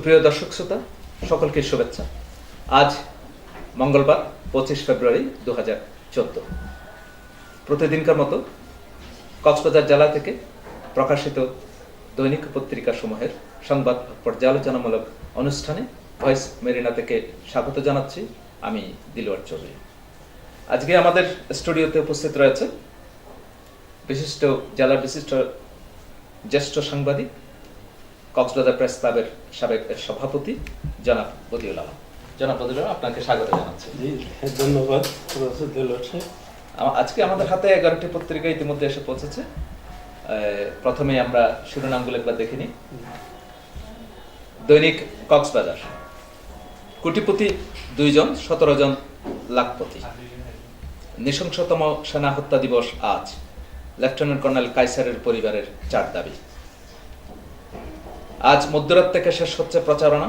সুপ্রিয় দর্শক শ্রোতা, সকলকে শুভেচ্ছা। আজ মঙ্গলবার, পঁচিশ ফেব্রুয়ারি দু হাজার চোদ্দ। প্রতিদিনকার মতো কক্সবাজার জেলা থেকে প্রকাশিত দৈনিক পত্রিকা সমূহের সংবাদ পর্যালোচনামূলক অনুষ্ঠানে ভয়েস মেরিনা থেকে স্বাগত জানাচ্ছি আমি দিলওয়ার চৌধুরী। আজকে আমাদের স্টুডিওতে উপস্থিত রয়েছে বিশিষ্ট জেলার বিশিষ্ট জ্যেষ্ঠ সাংবাদিক কক্সবাজার প্রেস ক্লাবের সাবেক সভাপতি জনাব বদিউল আলম। জনাব বদিউল আলম আপনাকে স্বাগত জানাচ্ছি। জি ধন্যবাদ। আজকে আমাদের হাতে এগারোটি পত্রিকা ইতিমধ্যে এসে পৌঁছেছে। আহ, প্রথমেই আমরা শিরোনামগুলো একবার দেখে নিই। দৈনিক কক্সবাজার। কোটিপতি দুইজন সতেরো জন লাখপতি। নৃশংসতম সেনা হত্যা দিবস আজ। লেফটেন্যান্ট কর্নেল কাইসারের পরিবারের চার দাবি। আজ মধ্যরাত থেকে শেষ হচ্ছে প্রচারণা।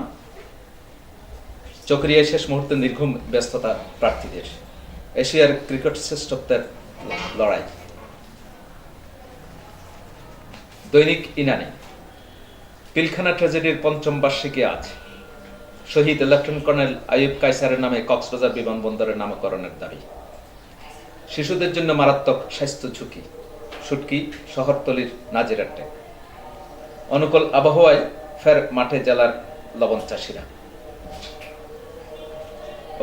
চক্রিয়ায় শেষ মুহূর্তে নির্ঘুম ব্যস্ততা প্রার্থীদের এশিয়ার ক্রিকেট শ্রেষ্ঠত্বের লড়াই। দৈনিক ইনানি। পিলখানা ট্র্যাজেডির পঞ্চম বার্ষিকী আজ। শহীদ লেফটেন্যান্ট কর্নেল আইয়ুব কাইসারের নামে কক্সবাজার বিমানবন্দরের নামকরণের দাবি। শিশুদের জন্য মারাত্মক স্বাস্থ্য ঝুঁকি। সুটকি শহরতলির নাজিরাট্টে অনুকূল আবহাওয়ায় ফের মাঠে জেলার লবণ চাষিরা।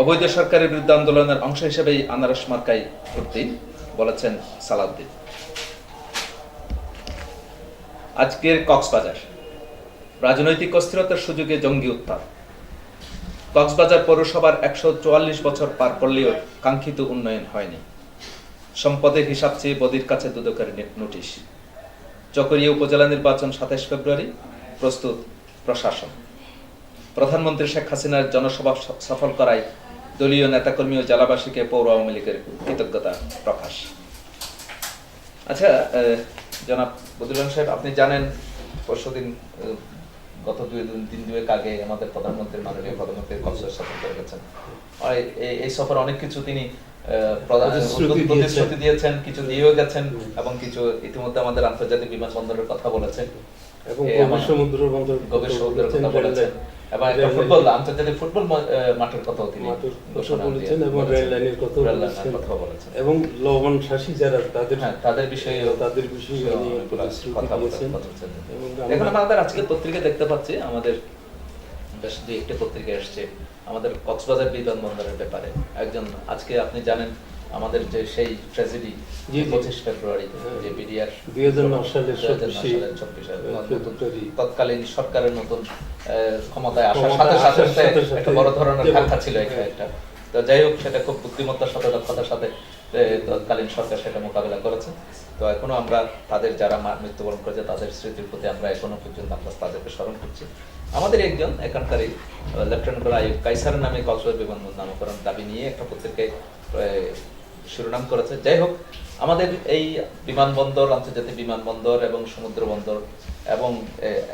অবৈধ সরকারের বিরুদ্ধে আন্দোলনের অংশ হিসেবে আনারস মার্কাই উদ্দিন বলেছেন সালাউদ্দিন। আজকের কক্সবাজার। রাজনৈতিক অস্থিরতার সুযোগে জঙ্গি উত্তাপ কক্সবাজার পৌরসভার একশো চুয়াল্লিশ বছর পার করলেও কাঙ্ক্ষিত উন্নয়ন হয়নি। সম্পদের হিসাব চেয়ে বদির কাছে দুদকের নোটিশ। চকরিয়া উপজেলা নির্বাচন সাতাশ ফেব্রুয়ারি, প্রস্তুত প্রশাসন। প্রধানমন্ত্রী শেখ হাসিনার জনসভা সফল করায় দলীয় নেতাকর্মী ও জেলাবাসীকে পৌর আওয়ামী লীগের কৃতজ্ঞতা প্রকাশ। আচ্ছা জনাব বদুল সাহেব, আপনি জানেন পরশুদিন গত দুই দিন দিন দুয়েক আগে আমাদের প্রধানমন্ত্রী মাননীয় প্রধানমন্ত্রী কক্সবাজার সফর করে গেছেন। এই- সফর অনেক কিছু তিনি প্রধান- প্রতিশ্রুতি দিয়েছেন। কিছু দিয়েও গেছেন এবং কিছু ইতিমধ্যে আমাদের আন্তর্জাতিক বিমানবন্দরের কথা বলেছেন। এবং গভীর সমুদ্র বন্দর গভীর সমুদ্রের বলেছেন, কথা বলেছেন। এবং একটা ফুটবল আন্তর্জাতিক ফুটবল মাঠের কথাও তিনি ঘোষণা বলেছেন এবং রেল লাইনের কথাও বলেছেন। লাইনের কথাও বলেছেন এবং লবণ শাসী যারা তাদের হ্যাঁ তাদের বিষয়ে তাদের বিষয়ে কথা বলে- দিয়েছেন। কথা বলছেন। এবং এখন আমাদের আজকের পত্রিকা দেখতে পাচ্ছি আমাদের বেশ দুই একটি পত্রিকা এসছে আমাদের কক্সবাজার বিমানবন্দরের ব্যাপারে একজন আজকে আপনি জানেন আমাদের যে সেই ট্র্যাজেডি। পঁচিশ ফেব্রুয়ারি হ্যাঁ। যে বিডিআর 2009 সালের 2009 চব্বিশে, সালের চব্বিশে। তৎকালীন সরকারের নতুন ক্ষমতায় আসার সাথে সাথে একটা বড় ধরনের ধাক্কা ছিল এখানে একটা তো যাই হোক সেটা খুব বুদ্ধিমত্তার সাথে দক্ষতার সাথে তৎকালীন সরকার সেটা মোকাবিলা করেছে তো এখনও আমরা তাদের যারা মৃত্যুবরণ করেছে তাদের স্মৃতির প্রতি আমরা এখনও পর্যন্ত আমরা তাদেরকে স্মরণ করছি আমাদের একজন এখানকারই লেফটেন্যান্ট কর্নেল আইয়ুব কাইসারের নামে কক্সবাজার বিমানবন্দর নামকরণ দাবি নিয়ে একটা পত্রিকায় শিরোনাম করেছে। যাই হোক আমাদের এই বিমানবন্দর আন্তর্জাতিক বিমানবন্দর এবং সমুদ্র বন্দর এবং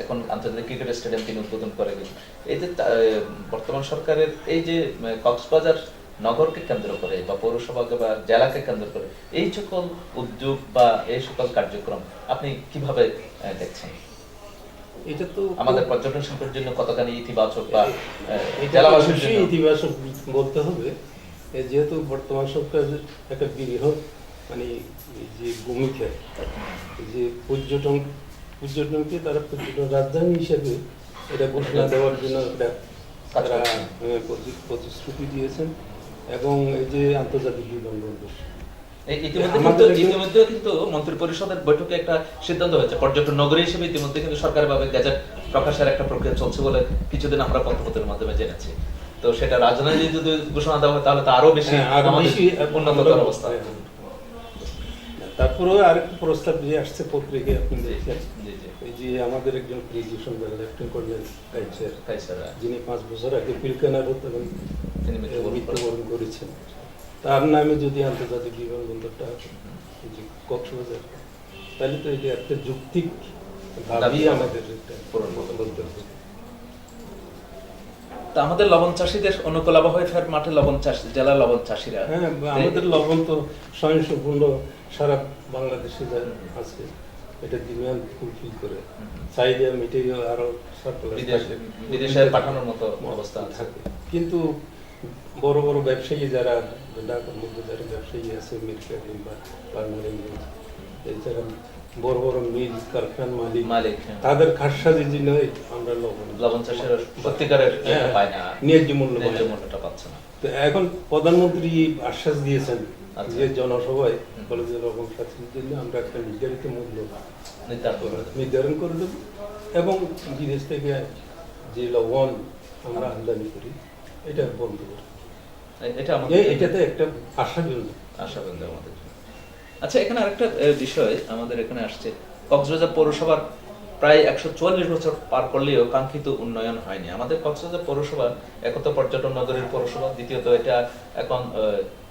এখন আন্তর্জাতিক ক্রিকেট স্টেডিয়াম তিনি উদ্বোধন করে গেলেন। এই যে বর্তমান সরকারের এই যে কক্সবাজার নগরকে কেন্দ্র করে বা পৌরসভাকে বা জেলাকে কেন্দ্র করে এই সকল উদ্যোগ বা এই সকল কার্যক্রম আপনি কীভাবে দেখছেন? এটা তো আমাদের পর্যটন শিল্পের জন্য কতখানি ইতিবাচক বা জেলাবাসীর জন্য? ইতিবাচক বলতে হবে। যেহেতু বর্তমান সরকারের একটা বৃহৎ মানে যে ভূমিকা যে পর্যটন পর্যটনকে তারা পর্যটন রাজধানী হিসেবে এটা ঘোষণা দেওয়ার জন্য একটা তারা প্রতিশ্রুতি দিয়েছেন এবং এই যে আন্তর্জাতিক বিমানবন্দর। ইতিমধ্যে কিন্তু মন্ত্রী পরিষদের বৈঠকে একটা সিদ্ধান্ত হয়েছে। পর্যটন নগরী হিসেবে ইতিমধ্যে কিন্তু সরকারিভাবে গ্যাজেট প্রকাশের একটা প্রক্রিয়া চলছে বলে কিছুদিন আমরা পত্রপত্রের মাধ্যমে জেনেছি। তো সেটা রাজধানী যদি ঘোষণা দেওয়া হয় তাহলে তো আরও বেশি হ্যাঁ, উন্নততর অবস্থা। হ্যাঁ। তারপরেও আরেকটা প্রস্তাব দিয়ে আসছে পত্রিকায় আপনি দেখছেন। যে আমাদের একজন গ্রাজুয়েশন লেফটেন্যান্ট কর্নেল স্যার, যিনি পাঁচ বছর আগে পিলকানার তিনি মৃত্যুবরণ করেছেন। তার নামে যদি আন্তর্জাতিক বিমানবন্দরটা কক্সবাজার তাহলে তো এটা একটা যৌক্তিক দাবি দাবি আমাদের পূরণ। বলতে হবে। তা আমাদের লবণ চাষীদের অনুকূল আবহাওয়ায় ফের মাঠে লবণ চাষ জেলা লবণ চাষীরা। হ্যাঁ আমাদের লবণ তো স্বয়ংসম্পূর্ণ সারা বাংলাদেশে আছে এটা ডিমান্ড ফুলফিল করে। চাহিদা মিটে আরও বিদেশ- পাঠানোর মতো অবস্থা থাকে। কিন্তু বড় বড় ব্যবসায়ী যারা ঢাকার মধ্যে যারা ব্যবসায়ী আছে মিল কিংবা বাংলা এছাড়া বড় বড় মিল কারখান মালিক। মালিক, হ্যাঁ। তাদের খাসা যদি নয় আমরা লবণ। লবণ চাষের সত্যিকারের হ্যাঁ, পায় না। ন্যায্য মূল্য ন্যায্য মূল্যটা পাচ্ছে না। তো এখন প্রধানমন্ত্রী আশ্বাস দিয়েছেন আচ্ছা। যে জনসভায় বলে যে লবণ চাষের জন্য আমরা একটা নির্ধারিত মূল্য নির্ধারণ করে দেবে। এবং বিদেশ থেকে যে লবণ আমরা আমদানি করি এটা বন্ধ করব এ- এটা আমাদের এটাতে একটা আশাজনক আশাবাদ আমাদের জন্য। আচ্ছা এখানে আরেকটা বিষয় আমাদের এখানে আসছে। কক্সবাজার পৌরসভার প্রায় একশো চুয়াল্লিশ বছর পার করলেও কাঙ্ক্ষিত উন্নয়ন হয়নি। আমাদের কক্সবাজার পৌরসভা একত পর্যটন নগরীর পৌরসভা দ্বিতীয়ত এটা এখন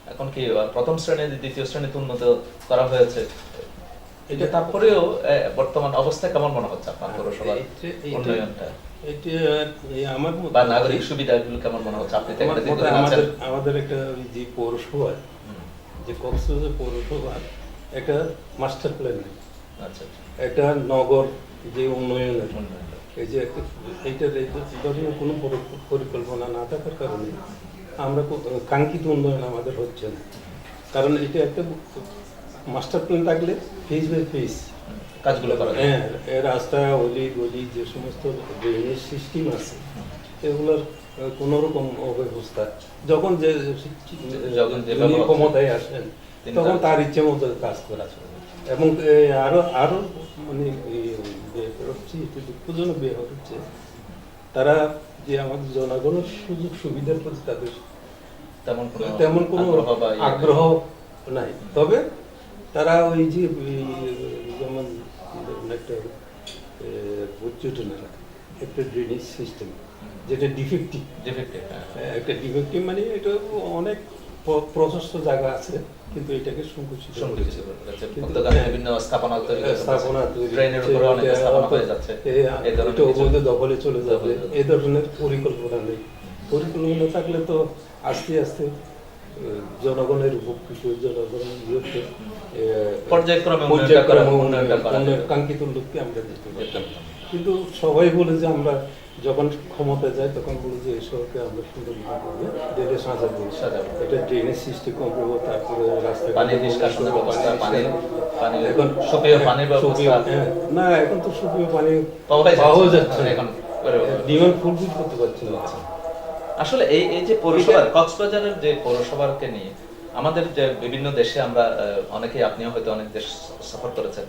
এখন কি প্রথম শ্রেণি দ্বিতীয় শ্রেণীতে উন্নত করা হয়েছে। এটা তারপরেও বর্তমান অবস্থা কেমন মনে হচ্ছে আপনার পৌরসভার এইটা- এইটা- উন্নয়নটা? আমার বা নাগরিক সুবিধাগুলো কেমন মনে হচ্ছে? আপনি। আমাদের একটা যে পৌরসভা যে কক্সবাজার পৌরসভা একটা মাস্টার প্ল্যান নেই আচ্ছা আচ্ছা। একটা নগর যে উন্নয়নের। এই যে একটা এইটার এই ধরনের কোনো পরিকল্পনা না থাকার কারণে আমরা কাঙ্ক্ষিত উন্নয়ন আমাদের হচ্ছে না কারণ এটা একটা মাস্টার প্ল্যান থাকলে ফেজ বাই ফেজ হুম, কাজগুলো করা হ্যাঁ রাস্তা অলি গলি যে সমস্ত ড্রেনেজ সিস্টেম আছে এগুলোর কোনো রকম অব্যবস্থা। যখন যে যখন ক্ষমতায় আসেন তখন তার- ইচ্ছে মতো কাজ করা এবং আরও আরও মানে দুঃখজনক বের হচ্ছে তারা যে আমাদের জনগণের সুযোগ সুবিধার প্রতি তাদের তেমন কোনো তেমন কোনো আগ্রহ ইয়ে নাই। তবে তারা ওই যে যেমন একটা এলাকা, একটা ড্রেনেজ সিস্টেম যেটা ডিফেক্টিভ হ্যাঁ। একটা ডিফেক্টিভ মানে এটা অনেক প্রশস্ত জায়গা আছে কিন্তু এটাকে সংকুচিত সংকুচিত। বিভিন্ন স্থাপনা তৈরি স্থাপনা উপরে অনেক এটা স্থাপনা হয়ে যাচ্ছে। এটা অবৈধ দখলে চলে যাবে এই ধরনের পরিকল্পনা নেই পরিকল্পনা থাকলে তো আস্তে আস্তে জনগণের উপকৃত জনগণের এ, পর্যায়ক্রমে পর্যায়ক্রমে। কাঙ্ক্ষিত লক্ষ্যে আমরা যেতে পারতাম কিন্তু সবাই বলে যে আমরা যখন ক্ষমতায় যাই তখন বলে যে এই শহরকে আমরা সাজাবো। এটা ড্রেনেজ করব তারপরে রাস্তা এখন সুপেয় পানির ব্যবস্থা। হ্যাঁ, না এখন তো সুপেয় পানি পাওয়া যাচ্ছে পাওয়া না। যাচ্ছে না। এখন ডিমান্ড ফুলফিল করতে পারছে না আসলে এই এই যে পৌরসভার কক্সবাজারের যে পৌরসভাকে নিয়ে আমাদের যে বিভিন্ন দেশে আমরা অনেকেই আপনিও হয়তো অনেক দেশ সফর করেছেন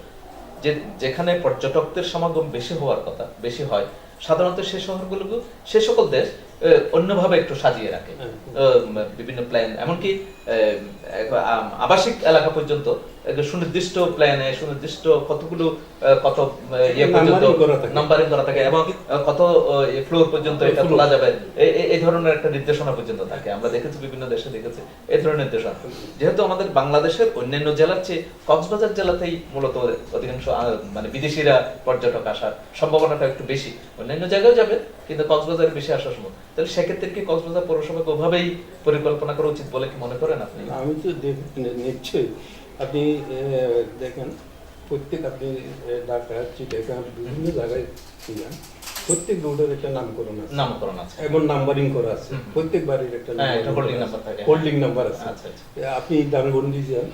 যে যেখানে পর্যটকদের সমাগম বেশি হওয়ার কথা বেশি হয় সাধারণত সে শহরগুলো সে সকল দেশ অন্যভাবে একটু সাজিয়ে রাখে। হ্যাঁ। বিভিন্ন প্ল্যান এমনকি আবাসিক এলাকা পর্যন্ত সুনির্দিষ্ট প্ল্যানে সুনির্দিষ্ট কতগুলো কত ইয়ে পর্যন্ত। নাম্বারিং করা থাকে। এবং কত ফ্লোর পর্যন্ত এটা তোলা যাবে এই- ধরনের একটা নির্দেশনা পর্যন্ত থাকে। আমরা দেখেছি বিভিন্ন দেশে দেখেছি এই ধরনের নির্দেশনা। যেহেতু আমাদের বাংলাদেশের অন্যান্য জেলার চেয়ে কক্সবাজার জেলাতেই মূলত অধিকাংশ মানে বিদেশিরা পর্যটক আসার সম্ভাবনাটা একটু বেশি। অন্যান্য জায়গায় যাবে কিন্তু কক্সবাজারে বেশি আসার সময় তাহলে সেক্ষেত্রে কি কক্সবাজার পৌরসভাকে ওভাবেই পরিকল্পনা করা উচিত বলে কি মনে করেন আপনি? আমি তো নিশ্চয়ই। আপনি দেখেন প্রত্যেক আপনি এ, ঢাকা চিটাগাং বিভিন্ন জায়গায় প্রত্যেক রোডের একটা নামকরণ আছে। নামকরণ আছে। এবং নাম্বারিং করা আছে। প্রত্যেক বাড়ির একটা হ্যাঁ, holding number থাকে। হোল্ডিং নাম্বার আছে। আচ্ছা, আচ্ছা। আপনি দানগন্ডি যান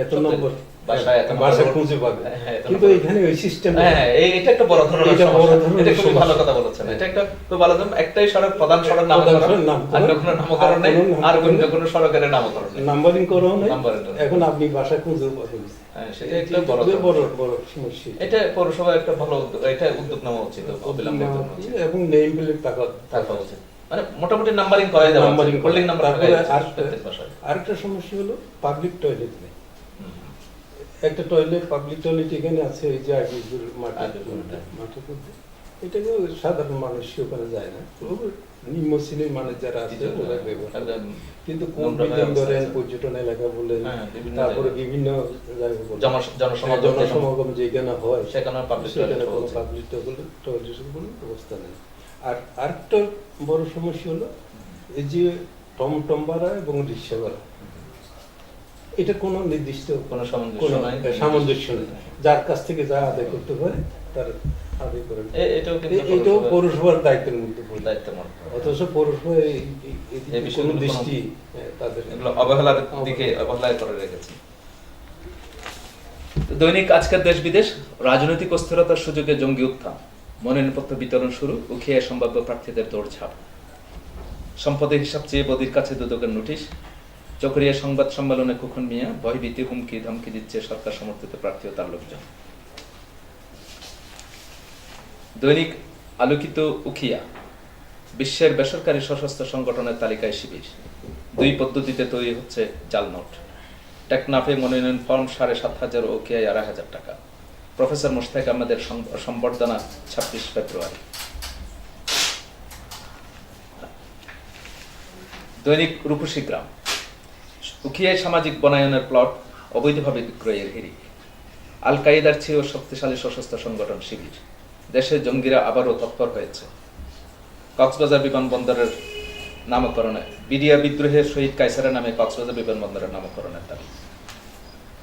এত নম্বর। বাসায় এত বাসায় খুঁজে পাবে। এত কিন্তু এখানে ওই সিস্টেম হ্যাঁ এটা একটা বড় ধরনের সমস্যা। এটা খুব ভালো কথা বলেছেন। এটা একটা খুব ভালো ধরনের একটাই সড়ক প্রধান সড়ক নামকরণ। সড়ক কোনো নামকরণ নেই। আর কোনো আর নামকরণ অন্য নেই। কোনো সড়কের নামকরণ নেই। নাম্বারিং করাও নেই। এখন আপনি বাসায় খুঁজে পাবেন। হ্যাঁ, সেটা একটা বড় বড় বড় সমস্যা। এটা পৌরসভা একটা ভালো উদ্যোগ- এটা উদ্যোগ নেওয়া উচিত অবিলম্বে। এবং নেম প্লেট টাকা থাকা উচিত। মানে মোটামুটি নাম্বারিং নাম্বারিং হোল্ডিং নাম্বার তারপরে আর আরেকটা সমস্যা হলো পাবলিক টয়লেট। একটা টয়লেট পাবলিক টয়লেট এখানে আছে এই যে আগে মাঠের মধ্যে। এটাকে সাধারণ মানুষ ওখানে যায় না। নিম্ন শ্রেণির মানুষ যারা আছে ওরা ব্যবহার কিন্তু কোন বিল্ডিং ধরেন পর্যটন এলাকা বলেন হ্যাঁ, তারপরে বিভিন্ন জনসমাগম হ্যাঁ, যেখানে হয় সেখানে টয়লেট কোনো পাবলিক টয়লেটের কোনো ব্যবস্থা নেই। আর আরেকটা বড় সমস্যা হলো এই যে টমটম ভাড়া এবং রিক্সা ভাড়া এটা কোনো নির্দিষ্ট কোনো সামঞ্জস্য নাই? যার কাছ থেকে যা আদায় করতে পারে তার আদায় করে এটাও কিন্তু এ- এটাও পৌরসভার পৌরসভার দায়িত্বের মধ্যে পড়ে। দায়িত্ব অথচ পৌরসভা এই- এই- এদিকে এই বিষয়গুলো কোনো কোনো- দৃষ্টি তাদের অবহেলার দিকে অবহেলায় করে রেখেছে। দৈনিক আজকের দেশ বিদেশ রাজনৈতিক অস্থিরতার সুযোগে জঙ্গি উত্থান। মনোনয়নপত্র বিতরণ শুরু উখিয়া সম্ভাব্য প্রার্থীদের দৌড়ঝাঁপ। সম্পদের হিসাব চেয়ে বদির কাছে দুদকের নোটিশ চকরিয়া সংবাদ সম্মেলনে কুখন মিয়া, ভয়ভীতি, হুমকি, ধমকি দিচ্ছে সরকার সমর্থিত প্রার্থী ও তার লোকজন। দৈনিক আলোকিত উখিয়া, বিশ্বের বেসরকারি সশস্ত্র সংগঠনের তালিকায় শিবির। দুই পদ্ধতিতে তৈরি হচ্ছে জাল নোট। টেকনাফে মনোনয়ন ফর্ম সাড়ে সাত হাজার ও কেআই আড়াই হাজার টাকা। প্রফেসর মোশতাক আহমেদের সম্বর্ধনা ছাব্বিশ ফেব্রুয়ারি। দৈনিক রূপসী গ্রাম উখিয়ায় সামাজিক বনায়নের প্লট অবৈধভাবে বিক্রয়ের হিরিক আল কায়েদার চেয়েও শক্তিশালী সশস্ত্র সংগঠন শিবির। দেশে জঙ্গিরা আবারও তৎপর হয়েছে। কক্সবাজার বিমানবন্দরের নামকরণে বিডিয়া বিদ্রোহের শহীদ কাইসারের নামে কক্সবাজার বিমানবন্দরের নামকরণের দাবি।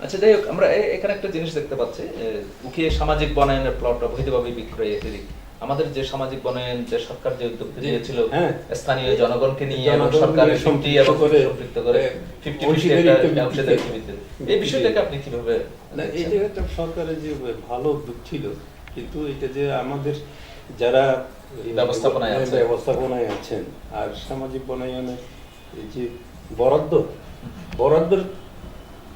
আচ্ছা যাই হোক আমরা এখানে একটা জিনিস দেখতে পাচ্ছি এ, উখিয়ে সামাজিক বনায়নের প্লট অবৈধভাবে বিক্রয়ে হিরিক আমাদের যে সামাজিক বনায়ন যে সরকার যে উদ্যোগ নিয়েছিল হ্যাঁ। স্থানীয় জনগণকে নিয়ে এবং সরকারের ফিফটি এবং সম্পৃক্ত করে এ, ফিফটি। অংশীদারিত্ব এই বিষয়টাকে আপনি কীভাবে না এই? জায়গাটা সরকারের যে ভালো উদ্যোগ ছিল কিন্তু এটা যে আমাদের যারা ব্যবস্থাপনায় আছে। ব্যবস্থাপনায় আছেন আর সামাজিক বনায়নে এই যে বরাদ্দ বরাদ্দের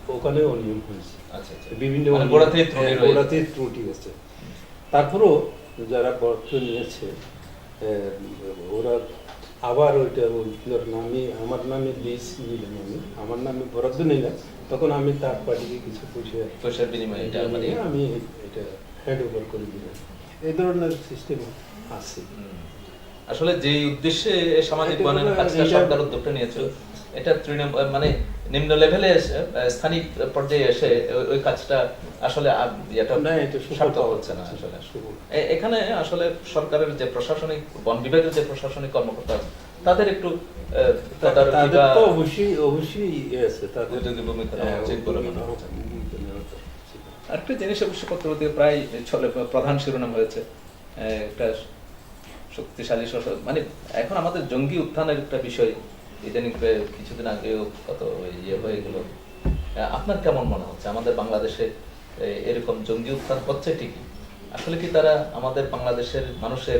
ওখানে অনিয়ম হয়েছে আচ্ছা আচ্ছা বিভিন্ন মানে হ্যাঁ। গোড়াতেই ত্রুটি আছে তারপরেও যারা বরাদ্দ নিয়েছে ওরা আবার ওইটা ওইগুলোর নামে আমার নামে লিজ নিলাম আমি আমার নামে বরাদ্দ নিলাম তখন আমি তার পার্টিকে কিছু পয়সা পয়সার বিনিময়ে এটা মানে আমি এটা হ্যান্ড ওভার করে দিলাম। এই ধরনের সিস্টেম আছে। আসলে যে উদ্দেশ্যে সামাজিক বনায়ন কাজটা সরকার উদ্যোগটা নিয়েছিল এটা তৃণমূল মানে নিম্ন লেভেলে এসে স্থানিক পর্যায়ে এসে ওই- কাজটা আসলে এটা হচ্ছে না আসলে। এখানে আসলে সরকারের যে প্রশাসনিক বন বিভাগের যে প্রশাসনিক কর্মকর্তা আছে, তাদের একটু অবশ্যই অবশ্যই। আরেকটা জিনিস অবশ্য পত্রপত্রিকা প্রায় চলে প্রধান শিরোনাম হয়েছে একটা শক্তিশালী মানে এখন আমাদের জঙ্গি উত্থানের একটা বিষয় ইদানিং কিছুদিন আগেও কত ইয়ে হয়ে গেল। আপনার কেমন মনে হচ্ছে? আমাদের বাংলাদেশে এরকম জঙ্গি উত্থান হচ্ছে ঠিকই। আসলে কি তারা আমাদের বাংলাদেশের মানুষের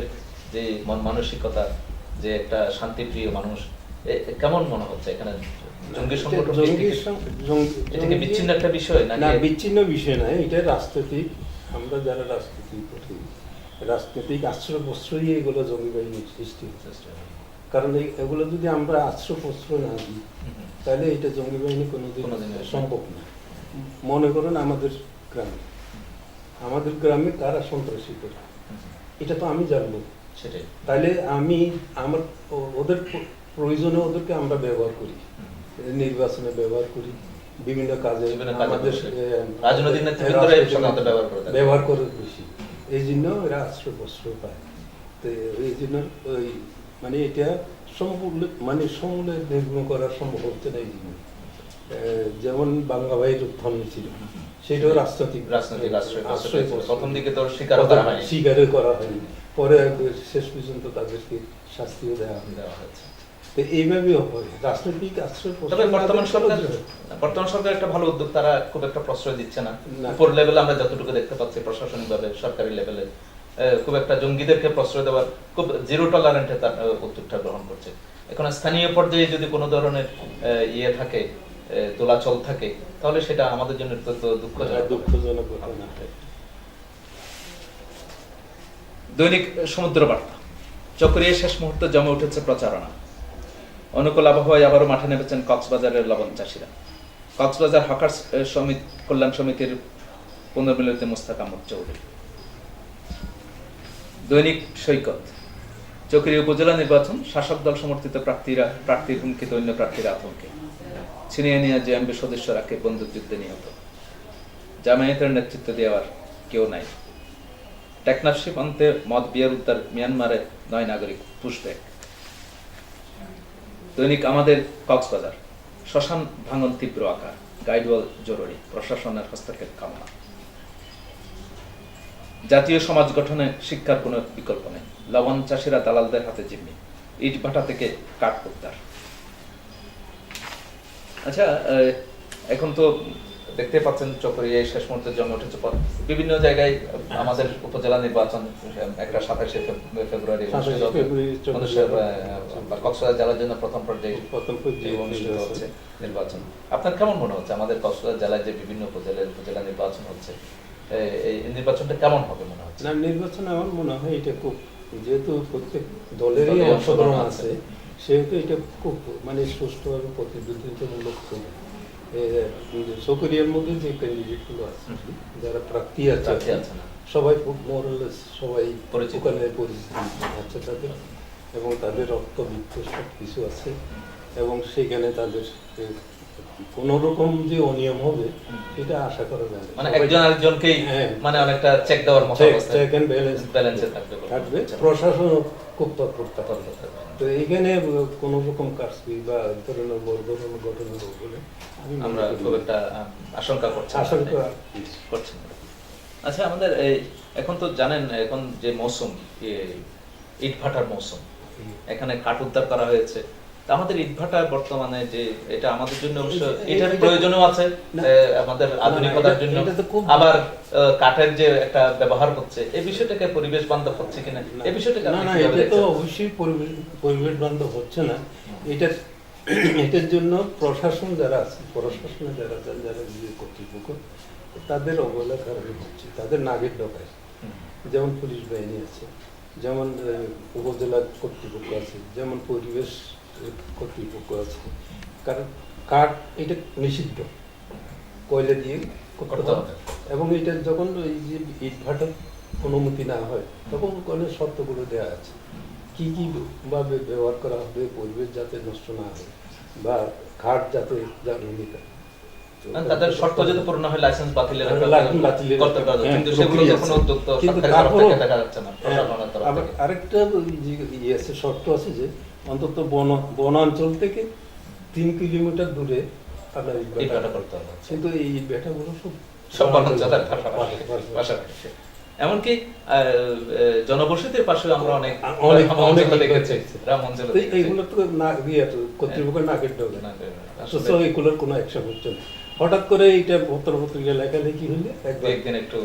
যে মানসিকতা যে একটা শান্তিপ্রিয় মানুষ কেমন মনে হচ্ছে এখানে জঙ্গি সংগঠন কি জঙ্গির ঠিক- সং- জঙ্গি- এটা বিচ্ছিন্ন একটা বিষয় না বিচ্ছিন্ন বিষয় না এটা রাজনৈতিক। আমরা যারা রাজনীতি করি রাজনৈতিক আশ্রয় প্রশ্রয়ই এগুলো জঙ্গি সৃষ্টি হচ্ছে। কারণ এগুলো যদি আমরা আশ্রয় প্রশ্রয় না দিই তাহলে এটা জঙ্গি বাহিনী কোনোদিন সম্ভব না। মনে করেন আমাদের গ্রামে আমাদের গ্রামে কারা সন্ত্রাসী করে। এটা তো আমি জানব। সেটাই। তাহলে আমি আমার ওদের প্রয়োজনে ওদেরকে আমরা ব্যবহার করি নির্বাচনে ব্যবহার করি বিভিন্ন কাজে আমাদের রাজনৈতিক ব্যবহার করে বেশি। এই জন্য এরা আশ্রয় প্রশ্রয় পায়। তো এই জন্য ওই মানে এটা সম্পূর্ণ মানে সমূলে নির্মূল করা সম্ভব হচ্ছে না এই যেমন বাংলা ভাইয়ের উত্থান ছিল সেটাও রাজনৈতিক রাজনৈতিক আশ্রয়। প্রথম দিকে তো স্বীকারও করা হয়নি। স্বীকারও করা হয়নি পরে শেষ পর্যন্ত তাদেরকে শাস্তিও দেওয়া দেওয়া হয়েছে। তো এইভাবেও হয় রাজনৈতিক আশ্রয় তবে বর্তমান সরকার বর্তমান সরকার একটা ভালো উদ্যোগ তারা খুব একটা প্রশ্রয় দিচ্ছে না। উপর লেভেলে আমরা যতটুকু দেখতে পাচ্ছি প্রশাসনিক ভাবে সরকারি লেভেলে খুব একটা জঙ্গিদেরকে প্রশ্রয় দেওয়ার খুব জিরো টলারেন্টে তার উদ্যোগটা গ্রহণ করছে। এখন স্থানীয় পর্যায়ে যদি কোনো ধরনের ইয়ে থাকে আহ, দোলাচল থাকে তাহলে সেটা আমাদের জন্য অত্যন্ত দুঃখজনক। দুঃখজনক দৈনিক সমুদ্র বার্তা। চক্রিয়া শেষ মুহূর্তে জমে উঠেছে প্রচারণা। অনুকূল আবহাওয়ায় আবারও মাঠে নেমেছেন কক্সবাজারের লবণ চাষিরা। কক্সবাজার হকার্স সমিতি কল্যাণ সমিতির পুনর্মিলিত মুস্তাক আহমদ চৌধুরী দৈনিক সৈকত। চক্রী উপজেলা নির্বাচন শাসক দল সমর্থিত প্রার্থীরা, প্রার্থীর হুমকিতে অন্য প্রার্থীরা আতঙ্কে। ছিনিয়ে নিয়ে জেএমবি সদস্যরাকে বন্দুকযুদ্ধে নিহত। জামায়াতের নেতৃত্ব দেওয়ার কেউ নাই। টেকনাফ সীমান্তে মদ, বিয়ার উদ্ধার মিয়ানমারে নয় নাগরিক পুশব্যাক দৈনিক আমাদের কক্সবাজার, শ্মশান ভাঙন তীব্র আকার, গাইডওয়াল জরুরি, প্রশাসনের হস্তক্ষেপ কামনা। জাতীয় সমাজ গঠনে শিক্ষার কোনো বিকল্প নেই। লবণ চাষিরা দালালদের হাতে জিম্মি। ইট ভাটা থেকে কাঠ উদ্ধার আচ্ছা এখন তো দেখতে পাচ্ছেন চকরিয়ায় শেষ মুহূর্তে জমে উঠেছে পর- বিভিন্ন জায়গায় আমাদের উপজেলা নির্বাচন একটা সাতাশে ফেব্রুয়ারি অনুষ্ঠিত 27 হবে। ফেব্রুয়ারি চট্টগ্রাম- মানুষের, আহ, বা কক্সবাজার জেলার জন্য প্রথম পর্যায়ে অনুষ্ঠিত নির্বাচন। হচ্ছে নির্বাচন। আপনার কেমন মনে হচ্ছে? আমাদের কক্সবাজার জেলায় যে বিভিন্ন উপজেলার উপজেলা নির্বাচন হচ্ছে এই নির্বাচনটা কেমন হবে মনে হচ্ছে না নির্বাচন আমার মনে হয় এটা খুব যেহেতু প্রত্যেক দলেরই দলের অংশগ্রহণ আছে। সেহেতু এটা খুব মানে সুষ্ঠুভাবে প্রতিদ্বন্দ্বিতামূলক হবে। সকরিয়ার মধ্যে যে ক্যান্ডিডেটগুলো আছে যারা প্রার্থী আছে সবাই খুব মোরালেস সবাই পরিচিত। ওখানে পরিচিত আছে তাদের এবং তাদের রক্তবৃত্ত সব কিছু আছে এবং সেখানে তাদের কোনো রকম যে অনিয়ম হবে। সেটা আশা করা যায় মানে একজন আরেকজনকেই হ্যাঁ। মানে অনেকটা চেক দেওয়ার মতো অবস্থা check and balance ব্যালেন্সে থাকবে। থাকবে। প্রশাসন খুব তৎপরতা করবে। তো এইখানে কোন রকম কারসি বা এই ধরনের বড় ধরনের ঘটনা বলে আমরা খুব একটা আশঙ্কা করছি আশঙ্কা করছেন না। আচ্ছা আমাদের এই এখন তো জানেন এখন যে মৌসুম ইট ভাটার মৌসুম এখানে কাঠ উদ্ধার করা হয়েছে। আমাদের ইট ভাটা বর্তমানে যে এটা আমাদের জন্য অবশ্য এটার প্রয়োজনও আছে আমাদের আধুনিকতার জন্য। আবার কাঠের যে একটা ব্যবহার হচ্ছে এই বিষয়টাকে পরিবেশ বান্ধব হচ্ছে কিনা? এই বিষয়টাকে না না এটা তো অবশ্যই পরিবেশ বান্ধব হচ্ছে না। এটা এটার জন্য প্রশাসন যারা আছে প্রশাসনে যারা আছেন, যারা কর্তৃপক্ষ তাদের অবহেলার কারণে হচ্ছে তাদের নাগের ডকায় যেমন পুলিশ বাহিনী আছে যেমন উপজেলা কর্তৃপক্ষ আছে যেমন পরিবেশ কর্তৃপক্ষ আছে। কারণ কাঠ এটা নিষিদ্ধ। কয়লা দিয়ে করতে হবে। এবং এটা যখন এই যে ইট ভাটার অনুমতি না হয় তখন কলের শর্তগুলো দেওয়া আছে। কি কি ভাবে ব্যবহার করা হবে পরিবেশ যাতে নষ্ট না হয় বা ঘাট যাতে জ্বালানি তাদের শর্ত যদি পূর্ণ হয় লাইসেন্স বাতিলের একটা লাইসেন্স বাতিলের করতে পারবে হ্যাঁ, কিন্তু সেগুলো কোনো আছে। উদ্যোগ তো কিন্তু সরকারের তরফ থেকে দেখা যাচ্ছে না হ্যাঁ। আরেকটা ইয়ে আছে শর্ত আছে যে অন্তত বন বনাঞ্চল থেকে তিন কিলোমিটার দূরে আপনার করতে হবে কিন্তু এই সব বনাঞ্চলের পাশাপাশি। এমনকি জনবসতির পাশে আমরা অনেক অনেক দেখেছি। অঞ্চলে এইগুলো তো না ইয়ে তো কর্তৃপক্ষের নাকের এগুলোর কোনো অ্যাকশন হচ্ছে না। হঠাৎ করে এইটা পত্র পত্রিকা লেখালেখি হলে একদিন একটু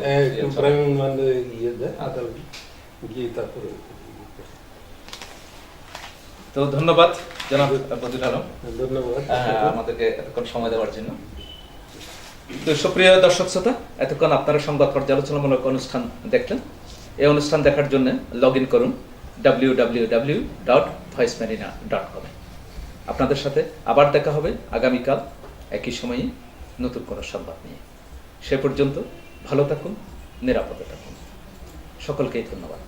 ইয়ে মানে ইয়ে যায় আদালত গিয়ে তারপরে তো ধন্যবাদ জনাব বদির আলম। ধন্যবাদ। আমাদেরকে এতক্ষণ সময় দেওয়ার জন্য। তো সুপ্রিয় দর্শক শ্রোতা এতক্ষণ আপনারা সংবাদ পর্যালোচনামূলক অনুষ্ঠান দেখলেন। এই অনুষ্ঠান দেখার জন্য লগ ইন করুন W W W dot voice marina dot কমে আপনাদের সাথে আবার দেখা হবে আগামীকাল একই সময়ে নতুন কোনো সংবাদ নিয়ে। সে পর্যন্ত ভালো থাকুন নিরাপদে থাকুন। সকলকেই ধন্যবাদ।